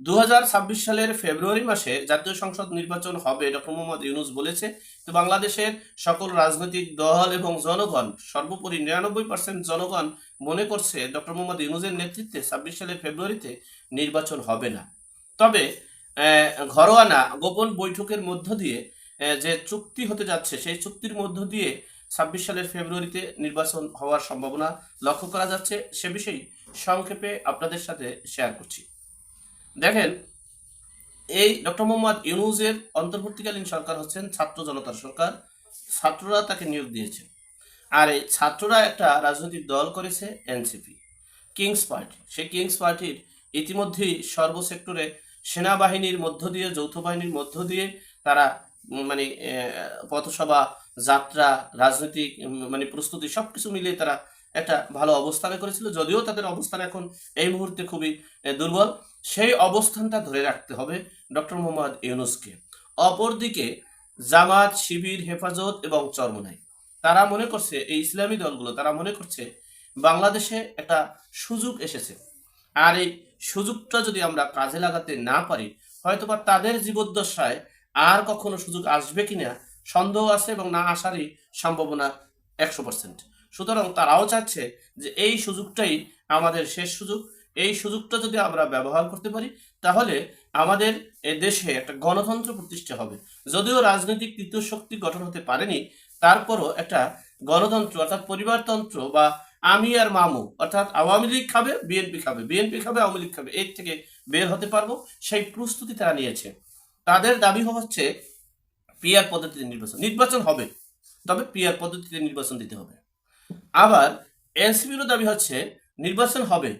দু হাজার ছাব্বিশ সালের ফেব্রুয়ারি মাসে জাতীয় সংসদ নির্বাচন হবে ডক্টর মোহাম্মদ ইউনুস বলেছে। তো বাংলাদেশের সকল রাজনৈতিক দল এবং জনগণ সর্বোপরি নিরানব্বই পার্সেন্ট জনগণ মনে করছে ডক্টর মোহাম্মদ ইউনুসের নেতৃত্বে ছাব্বিশ সালের ফেব্রুয়ারিতে নির্বাচন হবে না। তবে আহ, ঘরোয়ানা গোপন বৈঠকের মধ্য দিয়ে যে চুক্তি হতে যাচ্ছে সেই চুক্তির মধ্য দিয়ে ছাব্বিশ সালের ফেব্রুয়ারিতে নির্বাচন হওয়ার সম্ভাবনা লক্ষ্য করা যাচ্ছে। সে বিষয়ে সংক্ষেপে আপনাদের সাথে শেয়ার করছি। দেখেন, এই ডক্টর মোহাম্মদ ইউনুজের অন্তর্বর্তীকালীন সরকার হচ্ছেন ছাত্র জনতার সরকার। ছাত্ররা তাকে নিয়োগ দিয়েছে। আর এই ছাত্ররা একটা রাজনৈতিক দল করেছে এনসিপি, কিংস পার্টি। সেই কিংস পার্টির ইতিমধ্যেই সর্বসেক্টরে সেনাবাহিনীর মধ্য দিয়ে, যৌথ বাহিনীর মধ্য দিয়ে তারা মানে পথসভা, যাত্রা, রাজনৈতিক মানে প্রস্তুতি সবকিছু মিলিয়ে তারা একটা ভালো অবস্থানে করেছিল। যদিও তাদের অবস্থান এখন এই মুহূর্তে খুবই দুর্বল। সেই অবস্থানটা ধরে রাখতে হবে ডক্টর মোহাম্মদ ইউনুসকে। অপরদিকে জামাত, শিবির, হেফাজত এবং চরমনাই। তারা মনে করছে, এই ইসলামী দলগুলো, তারা মনে করছে বাংলাদেশে একটা সুযোগ এসেছে। আর এই সুযোগটা যদি আমরা কাজে লাগাতে না পারি, হয়তোবা তাদের জীবদ্দশায় আর কখনো সুযোগ আসবে কিনা সন্দেহ আছে এবং না আসারই সম্ভাবনা একশো পার্সেন্ট সুতরাং তারাও চাচ্ছে যে এই সুযোগটাই আমাদের শেষ সুযোগ। এই সুযোগটা যদি আমরা ব্যবহার করতে পারি, তাহলে আমাদের এ দেশে একটা গণতন্ত্র প্রতিষ্ঠা হবে। যদিও রাজনৈতিক তৃতীয় শক্তি গঠন হতে পারেনি, তারপরও একটা গণতন্ত্র অর্থাৎ পরিবারতন্ত্র বা আমি আর মামু, অর্থাৎ আওয়ামী লীগ খাবে, বিএনপি খাবে বিএনপি খাবে, আওয়ামী লীগ খাবে, এর থেকে বের হতে পারব, সেই প্রস্তুতি তারা নিয়েছে। তাদের দাবি হচ্ছে পিয়ার পদ্ধতিতে নির্বাচন নির্বাচন হবে, তবে পিয়ার পদ্ধতিতে নির্বাচন দিতে হবে। আবার এনসিপিরও দাবি হচ্ছে, নির্বাচন হবে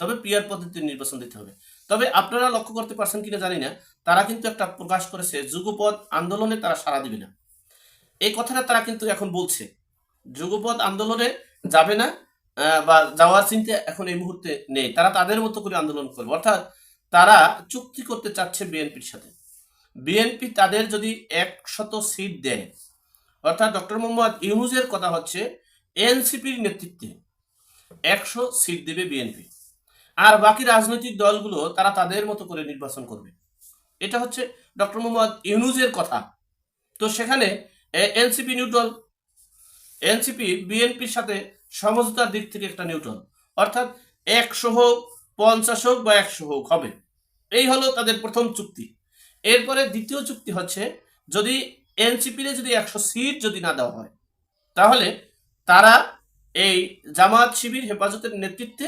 তবে পিয়ার পদ্ধতিতে নির্বাচন দিতে হবে। তবে আপনারা লক্ষ্য করতে পারছেন কিনা জানি না, তারা কিন্তু একটা প্রকাশ করেছে যুগপথ আন্দোলনে তারা সাড়া দিবে না। এই কথাটা তারা কিন্তু এখন বলছে। যুগপথ আন্দোলনে যাবে না বা যাওয়ার চিন্তা এখন এই মুহূর্তে নেই। তারা তাদের মতো করে আন্দোলন করবে। অর্থাৎ তারা চুক্তি করতে চাচ্ছে বিএনপির সাথে। বিএনপি তাদের যদি একশত সিট দেয়, অর্থাৎ ডক্টর মোহাম্মদ ইউনুজের কথা হচ্ছে, এনসিপির নেতৃত্বে একশো সিট দেবে বিএনপি। আর বাকি রাজনৈতিক দলগুলো তারা তাদের মতো করে নির্বাচন করবে। এটা হচ্ছে ডক্টর মোহাম্মদ ইউনুজের কথা। তো সেখানে এনসিপি নিউট্রাল, এনসিপি, বিএনপির সাথে সমঝোতার দিক থেকে একটা নিউট্রাল। অর্থাৎ একশো হোক, পঞ্চাশ হোক বা একশো হোক, হবে। এই হলো তাদের প্রথম চুক্তি। এরপরে দ্বিতীয় চুক্তি হচ্ছে, যদি এনসিপিরে যদি একশো সিট যদি না দেওয়া হয়, তাহলে তারা এই জামাত শিবির হেফাজতের নেতৃত্বে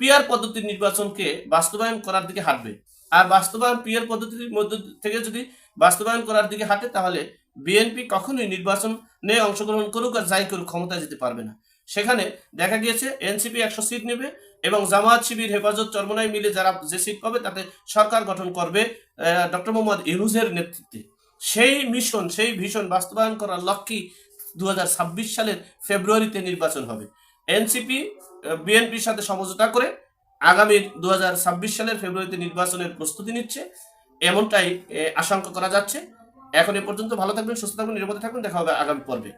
পিয়ার পদ্ধতির নির্বাচনকে বাস্তবায়ন করার দিকে হাঁটবে। আর বাস্তবায়ন পিয়ার পদ্ধতির মধ্য থেকে যদি বাস্তবায়ন করার দিকে হাঁটে, তাহলে বিএনপি কখনোই নির্বাচনে অংশগ্রহণ করুক আর যাই করুক ক্ষমতায় যেতে পারবে না। সেখানে দেখা গিয়েছে, এনসিপি একশো সিট নেবে এবং জামাত শিবির, হেফাজত চরমনাই মিলে যারা যে সিট পাবে, তাতে সরকার গঠন করবে ডক্টর মোহাম্মদ ইউনুসের নেতৃত্বে। সেই মিশন, সেই ভীষণ বাস্তবায়ন করার লক্ষ্যেই দু হাজার ছাব্বিশ সালের ফেব্রুয়ারিতে নির্বাচন হবে। এনসিপি বিএনপির সাথে সমঝোতা করে আগামী দু হাজার ছাব্বিশ সালের ফেব্রুয়ারিতে নির্বাচনের প্রস্তুতি নিচ্ছে। এমনটাই আশঙ্কা করা যাচ্ছে। এখন এ পর্যন্ত ভালো থাকবেন, সুস্থ থাকবেন, নিরাপদে থাকবেন। দেখা হবে আগামী পর্বে।